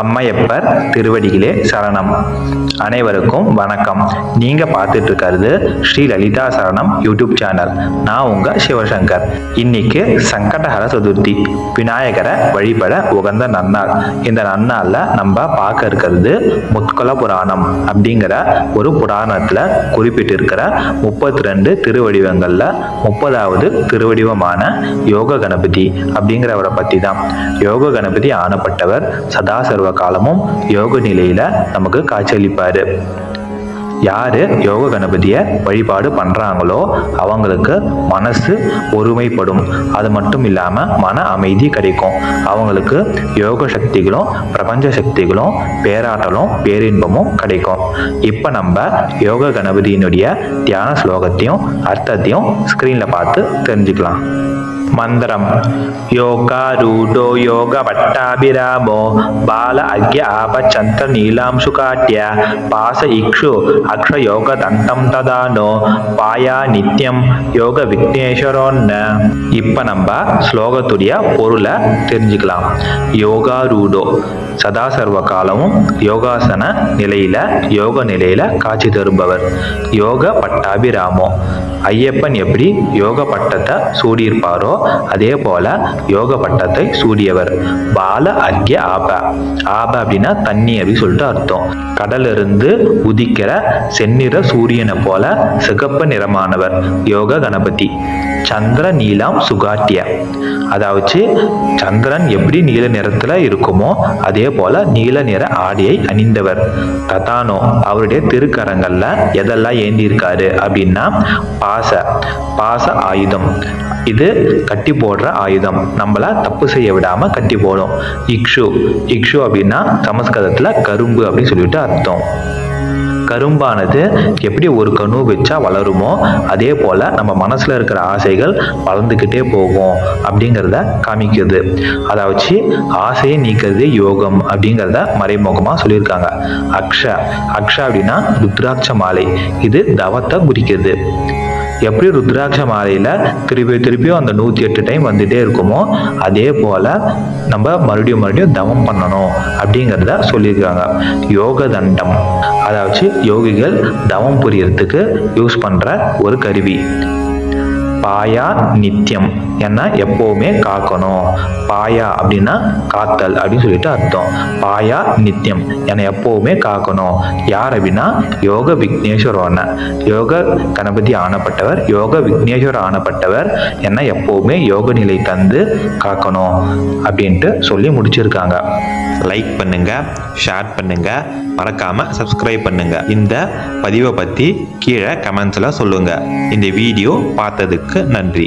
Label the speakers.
Speaker 1: அம்மையப்பர் திருவடிகளே சரணம். அனைவருக்கும் வணக்கம். நீங்க பார்த்துட்டு இருக்கிறது ஸ்ரீ லலிதா சரணம் யூடியூப் சேனல். நான் உங்க சிவசங்கர். இன்னைக்கு சங்கடஹர சதுர்த்தி. விநாயகரை வழிபட உகந்த நன்னாள். இந்த நன்னாள்ல நம்ம பார்க்க இருக்கிறது முத்கல புராணம் அப்படிங்கிற ஒரு புராணத்துல குறிப்பிட்டிருக்கிற முப்பத்தி ரெண்டு திருவடிவங்கள்ல முப்பதாவது திருவடிவமான யோக கணபதி அப்படிங்கிறவரை பத்தி தான் யோக கணபதி ஆனப்பட்டவர் சதாசர்வ சர்வ காலமும் யோக நிலையில நமக்கு காட்சியளிப்பார். யாரு யோக கணபதியை வழிபாடு பண்றாங்களோ அவங்களுக்கு மனசு ஒருமைப்படும். அது மட்டும் இல்லாம மன அமைதி கிடைக்கும். அவங்களுக்கு யோக சக்திகளும் பிரபஞ்ச சக்திகளும் பேராட்டலும் பேரின்பமும் கிடைக்கும். இப்போ நம்ம யோக கணபதியினுடைய தியான ஸ்லோகத்தையும் அர்த்தத்தையும் ஸ்க்ரீனில் பார்த்து தெரிஞ்சுக்கலாம். மந்திரம். யோகாரூடோ யோக பட்டாபிராமோ பால அக்ய ஆபச்சந்திர நீலாம்சுகாட்ய பாச இக்ஷு அக்ஷ யோக தண்டம் ததானோ பாயா நித்யம் யோக விக்னேஸ்வரோன்னு இப்ப நம்ம ஸ்லோகத்துடைய பொருளை தெரிஞ்சுக்கலாம். யோகாரூடோ சதா சர்வ காலமும் யோகாசன நிலையில யோக நிலையில காட்சி தருபவர். யோக பட்டாபிராமோ ஐயப்பன் எப்படி யோக பட்டத்தை சூடியிருப்பாரோ அதே போல யோக பட்டத்தை சூடியவர். பால அக்ய ஆப. ஆப அப்படின்னா தண்ணி அப்படின்னு சொல்லிட்டு அர்த்தம். கடல்ல இருந்து உதிக்கிற செந்நிற சூரியனை போல சிகப்பு நிறமானவர். யோக கணபதி. சந்திர நீலாம் சுகாட்டிய அதாவது சந்திரன் எப்படி நீல நிறத்துல இருக்குமோ அதே போல நீல நிற ஆடையை அணிந்தவர். ததானோ அவருடைய திருக்கரங்கள்ல எதெல்லாம் ஏந்தி இருக்காரு அப்படின்னா பாச. பாச ஆயுதம். இது கட்டி போடுற ஆயுதம். நம்மள தப்பு செய்ய விடாம கட்டி போடும். இக்ஷு. இக்ஷு அப்படின்னா சமஸ்கிருதத்துல கரும்பு அப்படின்னு சொல்லிட்டு அர்த்தம். கரும்பானது எப்படி ஒரு கணு வச்சா வளருமோ அதே போல நம்ம மனசுல இருக்கிற ஆசைகள் வளர்ந்துக்கிட்டே போகும் அப்படிங்கிறத காமிக்குது. அதை வச்சு ஆசையை நீக்கிறது யோகம் அப்படிங்கிறத மறைமுகமாக சொல்லியிருக்காங்க. அக்ஷ. அக்ஷ அப்படின்னா ருத்ராட்ச மாலை. இது தவத்தை குறிக்கிறது எப்படி ருத்ராட்ச மாலையில் திருப்பி திருப்பியும் அந்த நூற்றி எட்டு டைம் வந்துட்டே இருக்குமோ அதே போல் நம்ம மறுபடியும் மறுபடியும் தவம் பண்ணணும் அப்படிங்கிறத சொல்லியிருக்காங்க. யோக தண்டம். அதாவது யோகிகள் தவம் புரியறதுக்கு யூஸ் பண்ணுற ஒரு கருவி. பாயா நித்தியம் ஏன்னா எப்போவுமே காக்கணும். பாயா அப்படின்னா காத்தல் அப்படின்னு சொல்லிட்டு அர்த்தம். பாயா நித்தியம் என்னை எப்போவுமே காக்கணும். யார் அப்படின்னா யோக விக்னேஸ்வரன யோக கணபதி ஆனப்பட்டவர் யோக விக்னேஸ்வர ஆனப்பட்டவர் என்னை எப்போவுமே யோக நிலை தந்து காக்கணும் அப்படின்ட்டு சொல்லி முடிச்சிருக்காங்க. லைக் பண்ணுங்க ஷேர் பண்ணுங்க மறக்காம சப்ஸ்கிரைப் பண்ணுங்க. இந்த பதிவை பத்தி கீழே கமெண்ட்ஸ்ல சொல்லுங்க. இந்த வீடியோ பார்த்ததுக்கு நன்றி.